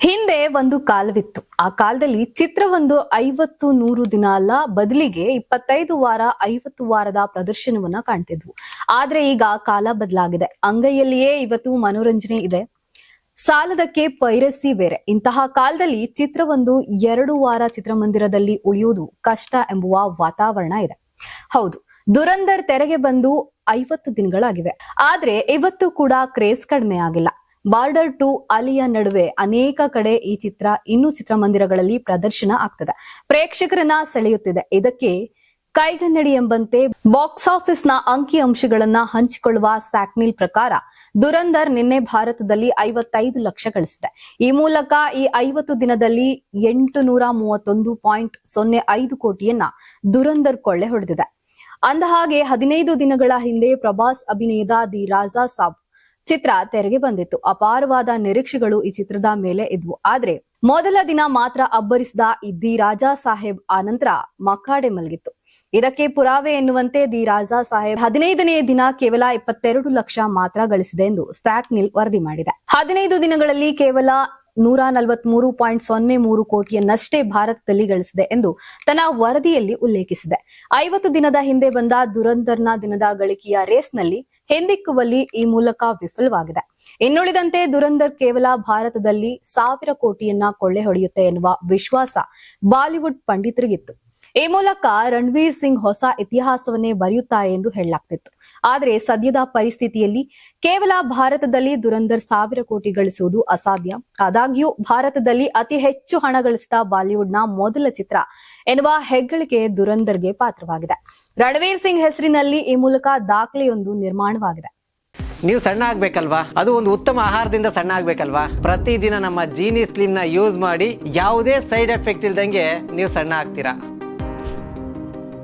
ಹಿಂದೆ ಒಂದು ಕಾಲವಿತ್ತು. ಆ ಕಾಲದಲ್ಲಿ ಚಿತ್ರವೊಂದು ಐವತ್ತು ನೂರು ದಿನ ಅಲ್ಲ, ಬದಲಿಗೆ ಇಪ್ಪತ್ತೈದು ವಾರ, ಐವತ್ತು ವಾರದ ಪ್ರದರ್ಶನವನ್ನ ಕಾಣ್ತಿದ್ವು. ಆದ್ರೆ ಈಗ ಕಾಲ ಬದಲಾಗಿದೆ. ಅಂಗೈಯಲ್ಲಿಯೇ ಇವತ್ತು ಮನೋರಂಜನೆ ಇದೆ. ಸಾಲದಕ್ಕೆ ಪೈರಸಿ ಬೇರೆ. ಇಂತಹ ಕಾಲದಲ್ಲಿ ಚಿತ್ರವೊಂದು ಎರಡು ವಾರ ಚಿತ್ರಮಂದಿರದಲ್ಲಿ ಉಳಿಯುವುದು ಕಷ್ಟ ಎಂಬುವ ವಾತಾವರಣ ಇದೆ. ಹೌದು ದುರಂದರ್ ತೆರೆಗೆ ಬಂದು ಐವತ್ತು ದಿನಗಳಾಗಿವೆ. ಆದ್ರೆ ಇವತ್ತು ಕೂಡ ಕ್ರೇಜ್ ಕಡಿಮೆ ಆಗಿಲ್ಲ. ಬಾರ್ಡರ್ ಟು ಅಲಿಯ ನಡುವೆ ಅನೇಕ ಕಡೆ ಈ ಚಿತ್ರ, ಇನ್ನೂ ಚಿತ್ರಮಂದಿರಗಳಲ್ಲಿ ಪ್ರದರ್ಶನ ಆಗ್ತದೆ. ಪ್ರೇಕ್ಷಕರನ್ನ ಸೆಳೆಯುತ್ತಿದೆ. ಇದಕ್ಕೆ ಕೈಗನ್ನಡಿ ಎಂಬಂತೆ ಬಾಕ್ಸ್ ಆಫೀಸ್ನ ಅಂಕಿ ಅಂಶಗಳನ್ನ ಹಂಚಿಕೊಳ್ಳುವ ಸ್ಯಾಕ್ನಿಲ್ ಪ್ರಕಾರ ದುರಂದರ್ ನಿನ್ನೆ ಭಾರತದಲ್ಲಿ ಐವತ್ತೈದು ಲಕ್ಷ ಗಳಿಸಿದೆ. ಈ ಮೂಲಕ ಈ ಐವತ್ತು ದಿನದಲ್ಲಿ ಎಂಟು ನೂರ ಮೂವತ್ತೊಂದು ಪಾಯಿಂಟ್ ಸೊನ್ನೆ ಐದು ಕೋಟಿಯನ್ನ ದುರಂದರ್ ಕೊಳ್ಳೆ ಹೊಡೆದಿದೆ. ಅಂದಹಾಗೆ ಹದಿನೈದು ದಿನಗಳ ಹಿಂದೆ ಪ್ರಭಾಸ್ ಅಭಿನಯದ ದಿ ರಾಜಾ ಸಾಬ್ ಚಿತ್ರ ತೆರೆಗೆ ಬಂದಿತ್ತು. ಅಪಾರವಾದ ನಿರೀಕ್ಷೆಗಳು ಈ ಚಿತ್ರದ ಮೇಲೆ ಇದ್ವು. ಆದ್ರೆ ಮೊದಲ ದಿನ ಮಾತ್ರ ಅಬ್ಬರಿಸಿದ ಈ ದಿ ರಾಜಾ ಸಾಹೇಬ್ ಆ ನಂತರ ಮಕ್ಕಾಡೆ ಮಲಗಿತ್ತು. ಇದಕ್ಕೆ ಪುರಾವೆ ಎನ್ನುವಂತೆ ದಿ ರಾಜಾ ಸಾಹೇಬ್ ಹದಿನೈದನೇ ದಿನ ಕೇವಲ ಇಪ್ಪತ್ತೆರಡು ಲಕ್ಷ ಮಾತ್ರ ಗಳಿಸಿದೆ ಎಂದು ಸ್ಟ್ಯಾಕ್ ನಿಲ್ ವರದಿ ಮಾಡಿದೆ. ಹದಿನೈದು ದಿನಗಳಲ್ಲಿ ಕೇವಲ ನೂರ ನಲವತ್ಮೂರು ಪಾಯಿಂಟ್ ಸೊನ್ನೆ ಮೂರು ಕೋಟಿಯನ್ನಷ್ಟೇ ಭಾರತದಲ್ಲಿ ಗಳಿಸಿದೆ ಎಂದು ತನ್ನ ವರದಿಯಲ್ಲಿ ಉಲ್ಲೇಖಿಸಿದೆ. ಐವತ್ತು ದಿನದ ಹಿಂದೆ ಬಂದ ದುರಂಧರ್ನ ದಿನದ ಗಳಿಕೆಯ ರೇಸ್ನಲ್ಲಿ ಹಿಂದಿಕ್ಕುವಲ್ಲಿ ಈ ಮೂಲಕ ವಿಫಲವಾಗಿದೆ. ಇನ್ನುಳಿದಂತೆ ದುರಂದರ್ ಕೇವಲ ಭಾರತದಲ್ಲಿ ಸಾವಿರ ಕೋಟಿಯನ್ನ ಕೊಳ್ಳೆ ಹೊಡೆಯುತ್ತೆ ಎನ್ನುವ ವಿಶ್ವಾಸ ಬಾಲಿವುಡ್ ಪಂಡಿತರಿಗಿತ್ತು. ಈ ಮೂಲಕ ರಣವೀರ್ ಸಿಂಗ್ ಹೊಸ ಇತಿಹಾಸವನ್ನೇ ಬರೆಯುತ್ತಾರೆ ಎಂದು ಹೇಳಲಾಗ್ತಿತ್ತು. ಆದರೆ ಸದ್ಯದ ಪರಿಸ್ಥಿತಿಯಲ್ಲಿ ಕೇವಲ ಭಾರತದಲ್ಲಿ ದುರಂದರ್ ಸಾವಿರ ಕೋಟಿ ಗಳಿಸುವುದು ಅಸಾಧ್ಯ. ಆದಾಗ್ಯೂ ಭಾರತದಲ್ಲಿ ಅತಿ ಹೆಚ್ಚು ಹಣ ಗಳಿಸಿದ ಬಾಲಿವುಡ್ನ ಮೊದಲ ಚಿತ್ರ ಎನ್ನುವ ಹೆಗ್ಗಳಿಕೆ ದುರಂದರ್ಗೆ ಪಾತ್ರವಾಗಿದೆ. ರಣವೀರ್ ಸಿಂಗ್ ಹೆಸರಿನಲ್ಲಿ ಈ ಮೂಲಕ ದಾಖಲೆಯೊಂದು ನಿರ್ಮಾಣವಾಗಿದೆ. ನೀವು ಸಣ್ಣ ಆಗ್ಬೇಕಲ್ವಾ? ಅದು ಒಂದು ಉತ್ತಮ ಆಹಾರದಿಂದ ಸಣ್ಣ ಆಗ್ಬೇಕಲ್ವಾ? ಪ್ರತಿದಿನ ನಮ್ಮ ಜೀನಿ ಸ್ಲಿಮ್ನ ಯೂಸ್ ಮಾಡಿ ಯಾವುದೇ ಸೈಡ್ ಎಫೆಕ್ಟ್ ಇಲ್ದಂಗೆ ನೀವು ಸಣ್ಣ ಆಗ್ತೀರಾ?